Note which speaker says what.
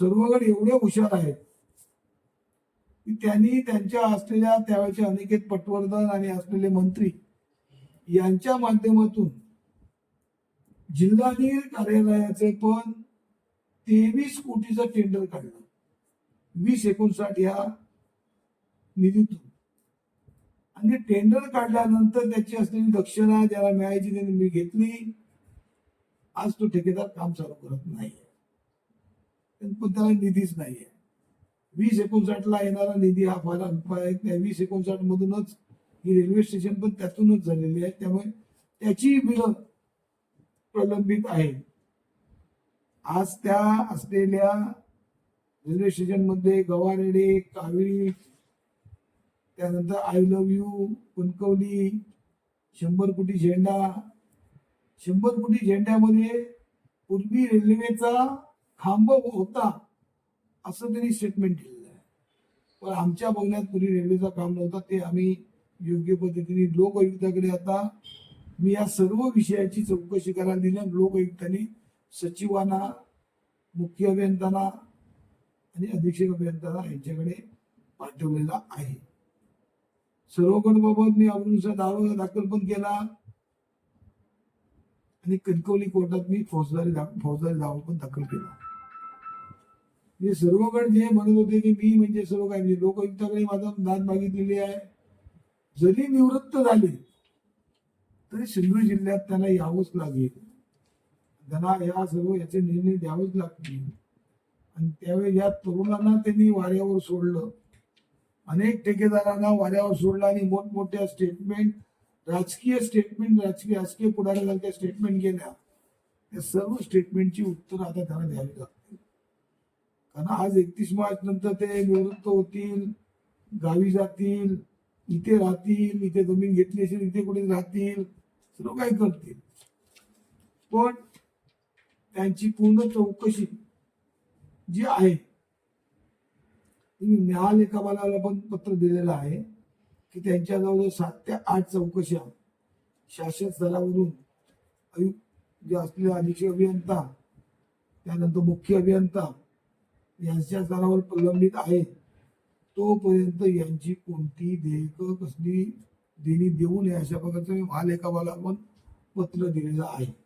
Speaker 1: सर्वगड एवढे हुशार आहेत की त्यांनी त्यांच्या असलेल्या त्यावेळेचे अनिकेत पटवर्धन आणि असलेले मंत्री यांच्या माध्यमातून जिल्हानी कार्यालयाचे पण तेवीस कोटीचं टेंडर काढलं. वीस एकोणसाठ या निधीतून. आणि टेंडर काढल्यानंतर त्याची असलेली दक्षिणा ज्याला मिळायची त्यांनी मी घेतली आज तो ठेकेदार काम चालू करत नाही. पण त्याला निधीच नाहीये. वीस एकोणसाठ ला येणारा निधी हा फार अल्प आहे. त्या वीस एकोणसाठ मधूनच ही रेल्वे स्टेशन पण त्यातूनच झालेली आहे. त्यामुळे त्याची बिलं प्रलंबित आहे. आज त्या असलेल्या रेल्वे स्टेशनमध्ये गवारेडे कावेरी त्यानंतर आय लव्ह यू कणकवली शंभर कोटी झेंडा. शंभर कोटी झेंड्यामध्ये पूर्वी रेल्वेचा खांब होता असं त्यांनी स्टेटमेंट दिलेलं आहे. पण आमच्या बघण्यात पूर्वी रेल्वेचा काम नव्हता ते आम्ही योग्य पद्धतीने लोकआयुक्ताकडे आता मी या सर्व विषयाची चौकशी करायला दिली आणि लोकआयुक्तांनी सचिवांना मुख्य अभियंत्यांना आणि अधीक्षक अभियंत्यांना यांच्याकडे पाठवलेला आहे. सर्वकडबाबत मी अमृतसर दावा दाखल पण केला. आणि कणकवली कोर्टात मी फौजदारी फौजदारी दावा पण दाखल केला. हे सर्वकडे जे म्हणत होते की मी म्हणजे सर्व काय म्हणजे लोकयुक्ताकडे माझा दाद मागितलेली आहे. जरी निवृत्त झाले तरी सिंधू जिल्ह्यात त्यांना यावंच लागेल. त्यांना या सर्व याचे निर्णय द्यावेच लागतील. आणि त्यावेळी या तरुणांना त्यांनी वाऱ्यावर सोडलं. अनेक ठेकेदारांना वाऱ्यावर सोडलं आणि मोठमोठ्या स्टेटमेंट राजकीय स्टेटमेंट राजकीय राजकीय पुढाऱ्यासारख्या स्टेटमेंट केल्या. त्या सर्व स्टेटमेंटची उत्तर आता त्यांना द्यावी लागतात कारण आज एकतीस मार्च नंतर ते निवृत्त होतील गावी जातील इथे राहतील इथे जमीन घेतली असेल इथे कुठे राहतील सर्व काही करतील. पण त्यांची पूर्ण चौकशी जी आहे तुम्ही न्यायालयकाला पण पत्र दिलेलं आहे की त्यांच्याजवळ सात ते आठ चौकशा शासन स्तरावरून आयुक्त जे असलेले अधीक्षक अभियंता त्यानंतर मुख्य अभियंता यांच्या स्थानावर प्रलंबित आहे. तोपर्यंत यांची कोणती देयक कसली देणी देऊ नये अशा प्रकारचं महालेखावाला पण पत्र दिलेलं आहे.